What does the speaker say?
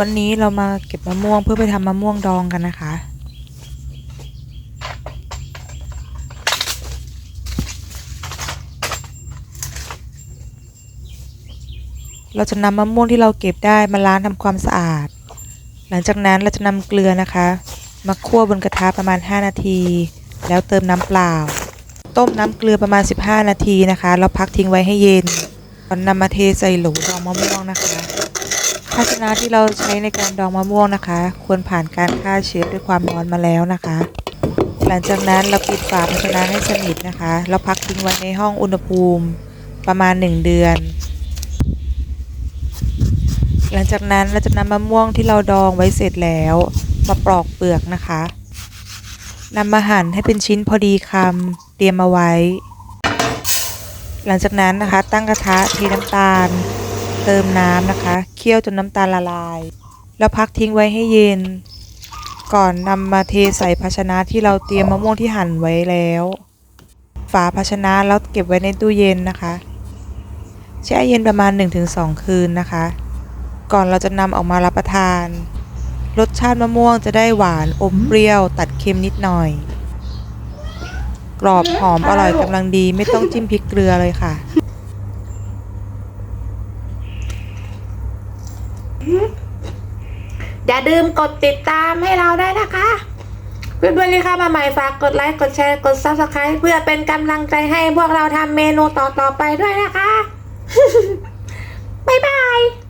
วันนี้เรามาเก็บมะม่วงเพื่อไปทำมะม่วงดองกันนะคะ เราจะนำมะม่วงที่เราเก็บได้มาล้างทำความสะอาด หลังจากนั้นเราจะนำเกลือนะคะ มาคั่วบนกระทะประมาณ 5 นาที แล้วเติมน้ำเปล่า ต้มน้ำเกลือประมาณ 15 นาทีนะคะ แล้วพักทิ้งไว้ให้เย็นก่อนนำมาเทใส่โหลดองมะม่วงนะคะ ภาชนะที่เราใช้ในการดองมะม่วงนะคะ ควรผ่านการฆ่าเชื้อด้วยความร้อนมาแล้วนะคะ หลังจากนั้นเราปิดฝาภาชนะให้สนิทนะคะแล้วพักทิ้งไว้ในห้องอุณหภูมิประมาณ 1 เดือน หลังจากนั้นเราจะนำมะม่วงที่เราดองไว้เสร็จแล้ว มาปลอกเปลือกนะคะนำมาหั่นให้เป็นชิ้นพอดีคำเตรียมเอาไว้ หลังจากนั้นนะคะ ตั้งกระทะเทน้ำตาล เติมน้ำนะคะ เคี่ยวจนน้ำตาลละลาย แล้วพักทิ้งไว้ให้เย็น ก่อนนำมาเทใส่ภาชนะที่เราเตรียมมะม่วงที่หั่นไว้แล้ว ฝาภาชนะแล้วเก็บไว้ในตู้เย็นนะคะ แช่เย็นประมาณ 1-2 คืนนะคะ ก่อนเราจะนำออกมารับประทาน รสชาติมะม่วงจะได้หวานอมเปรี้ยว ตัดเค็มนิดหน่อย กรอบหอมอร่อยกำลังดีไม่ต้องจิ้มพริกเกลือเลยค่ะ อย่าลืมกดติดตามให้เราได้นะคะ เพื่อนๆที่เข้ามาใหม่ฝากกดไลค์กดแชร์กด subscribe เพื่อเป็นกำลังใจให้พวกเราทำเมนูต่อๆไปด้วยนะคะ บ๊ายบาย